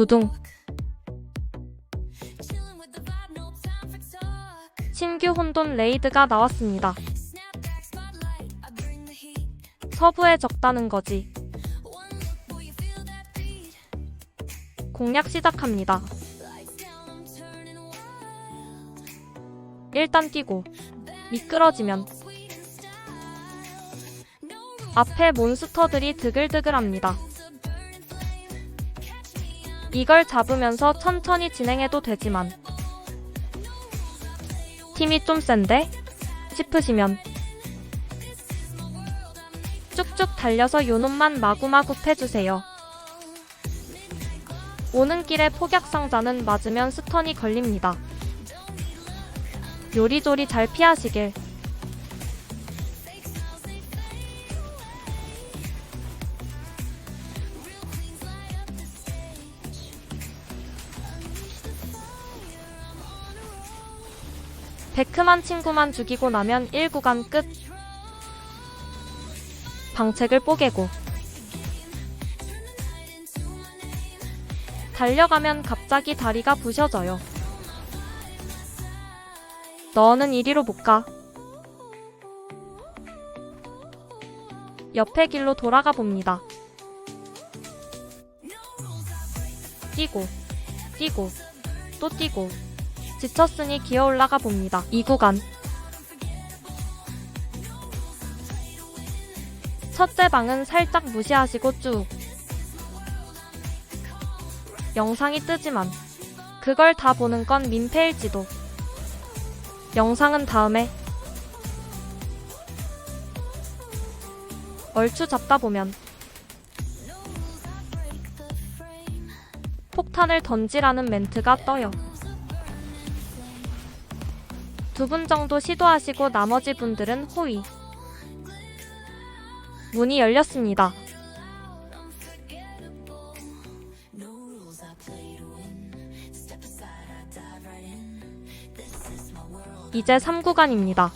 두둥. 신규 혼돈 레이드가 나왔습니다. 서부에 적다는 거지. 공략 시작합니다. 일단 뛰고 미끄러지면 앞에 몬스터들이 드글드글합니다. 이걸 잡으면서 천천히 진행해도 되지만 팀이 좀 센데? 싶으시면 쭉쭉 달려서 요놈만 마구마구 패주세요. 오는 길에 폭약상자는 맞으면 스턴이 걸립니다. 요리조리 잘 피하시길. 베크만 친구만 죽이고 나면 1구간 끝. 방책을 뽀개고. 달려가면 갑자기 다리가 부셔져요. 너는 이리로 못 가. 옆에 길로 돌아가 봅니다. 뛰고, 뛰고, 또 뛰고. 지쳤으니 기어 올라가 봅니다. 이 구간. 첫째 방은 살짝 무시하시고 쭉. 영상이 뜨지만 그걸 다 보는 건 민폐일지도. 영상은 다음에 얼추 잡다 보면 폭탄을 던지라는 멘트가 떠요. 두 분 정도 시도하시고 나머지 분들은 호의. 문이 열렸습니다. 이제 3구간입니다.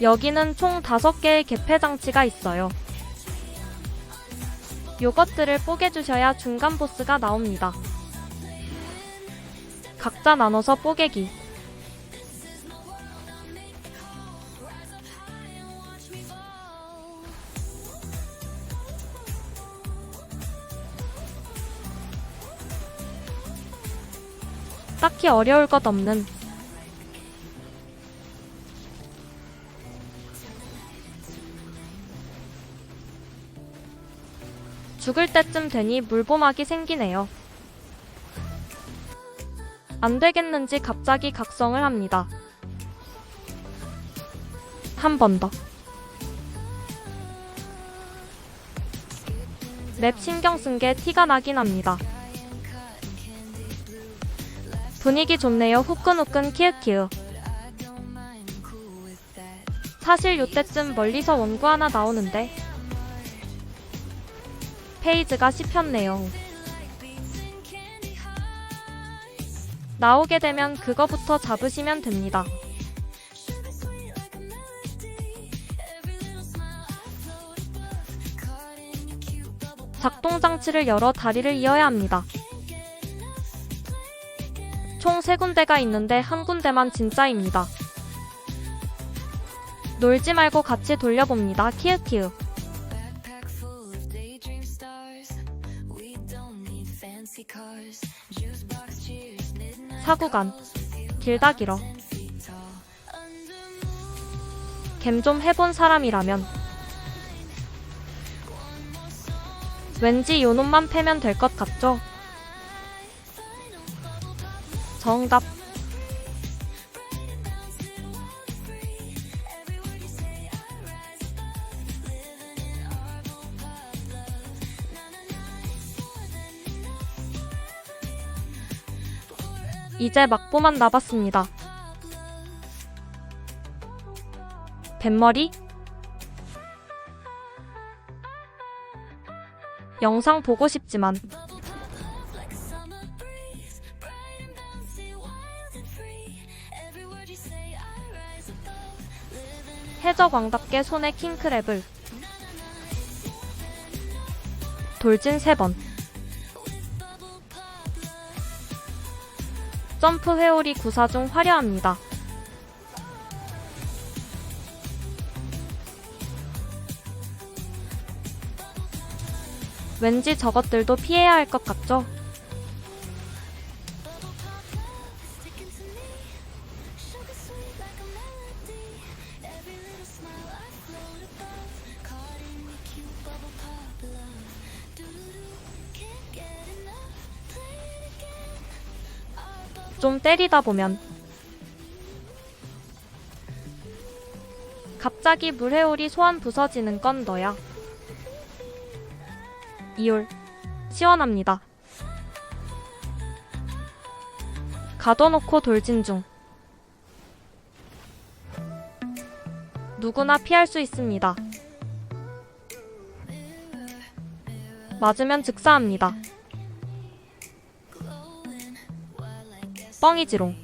여기는 총 5개의 개폐 장치가 있어요. 요것들을 뽀개주셔야 중간 보스가 나옵니다. 각자 나눠서 뽀개기. 딱히 어려울 것 없는 죽을 때쯤 되니 물보막이 생기네요. 안 되겠는지 갑자기 각성을 합니다. 한 번 더. 맵 신경 쓴 게 티가 나긴 합니다. 분위기 좋네요. 후끈후끈 키읔키읔. 사실 요때쯤 멀리서 원구 하나 나오는데 페이지가 씹혔네요. 나오게 되면 그거부터 잡으시면 됩니다. 작동 장치를 열어 다리를 이어야 합니다. 총세 군데가 있는데 한 군데만 진짜입니다. 놀지 말고 같이 돌려봅니다. 키읔키읔. 사구간. 길다 길어. 갬 좀 해본 사람이라면 왠지 요놈만 패면 될 것 같죠? 정답 이제 막보만 남았습니다. 뱃머리? 영상 보고 싶지만 해적왕답게 손에 킹크랩을 돌진 3번. 점프 회오리 구사 중 화려합니다. 왠지 저것들도 피해야 할 것 같죠? 좀 때리다 보면 갑자기 물회오리 소환 부서지는 건 너야. 이올 시원합니다. 가둬놓고 돌진 중. 누구나 피할 수 있습니다. 맞으면 즉사합니다. 뻥이지롱.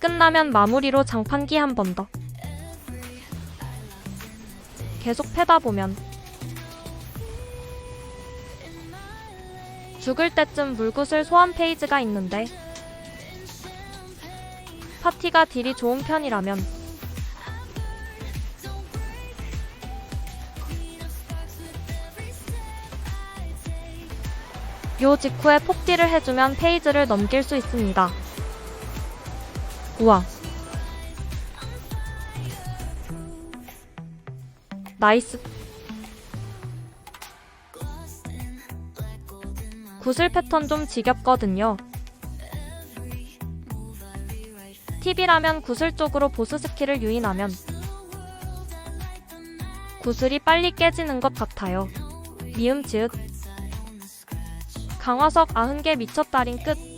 끝나면 마무리로 장판기 한 번 더. 계속 패다 보면 죽을 때쯤 물굿을 소환 페이지가 있는데 파티가 딜이 좋은 편이라면 요 직후에 폭딜을 해주면 페이지를 넘길 수 있습니다. 우와. 나이스. 구슬 패턴 좀 지겹거든요. 팁이라면 구슬 쪽으로 보스 스킬을 유인하면 구슬이 빨리 깨지는 것 같아요. 미음 지읒. 강화석 90개 미쳤다린 끝.